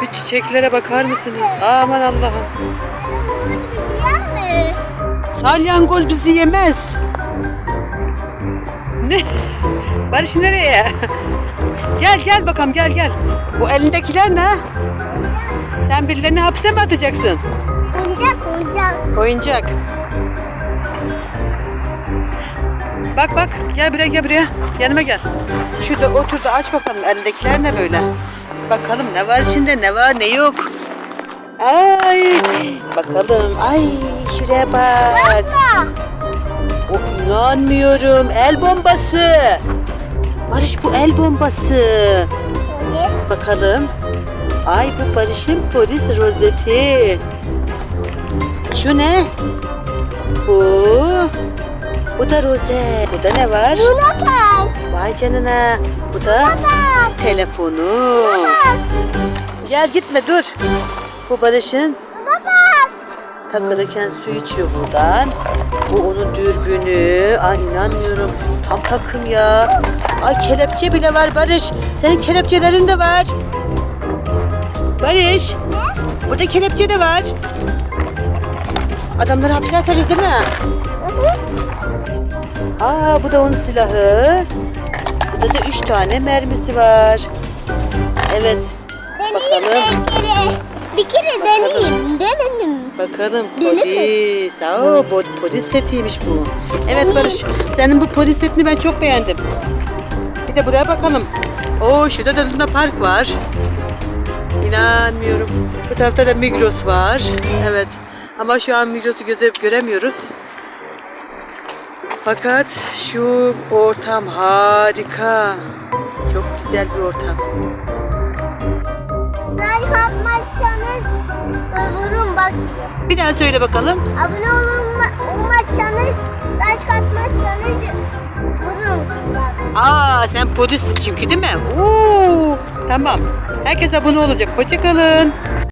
Şu çiçeklere bakar mısınız? Aman Allah'ım. Yer mi? Salyangoz bizi yemez. Ne? Barış nereye? Gel gel bakalım gel gel. Bu elindekiler ne? Sen birilerini hapse mi atacaksın? Oyuncak oyuncak. Oyuncak. Bak bak gel buraya gel buraya. Yanıma gel. Şurada otur da aç bakalım elindekiler ne böyle. Bakalım ne var içinde ne var ne yok. Ay bakalım ay şuraya bak. O inanmıyorum el bombası. Barış bu el bombası. Bakalım. Ay bu Barış'ın polis rozeti. Şu ne? Bu. Bu da rozet. Bu da ne var? Bak. Vay canına. Bu da Bak. telefonu. Bak. Gel gitme dur. Bu Barış'ın takılırken su içiyor buradan. Bu onun dürbünü. Ay inanmıyorum. Tam takım ya. Ay kelepçe bile var Barış. Senin kelepçelerin de var. Barış. Burada kelepçe de var. Adamları hapse atarız değil mi? Aa bu da onun silahı. Burada da üç tane mermisi var. Evet. Deneyeyim Bakalım. bir kere. Bir kere deneyeyim. Demedim. mi? Bakalım polis. Aa, bu polis setiymiş bu. Evet Barış, senin bu polis setini ben çok beğendim. Bir de buraya bakalım. Oo şurada da Luna Park var. İnanmıyorum. Bu tarafta da Migros var. Evet. Ama şu an Migros'u göze göremiyoruz. Fakat şu ortam harika. Çok güzel bir ortam. Like atmazsanız vururum bak size. Bir daha söyle bakalım. Abone olma, olmazsanız like atmazsanız vururum sizi. Aa sen polis çünkü değil mi? Oo, tamam. Herkes abone olacak. Hoşçakalın.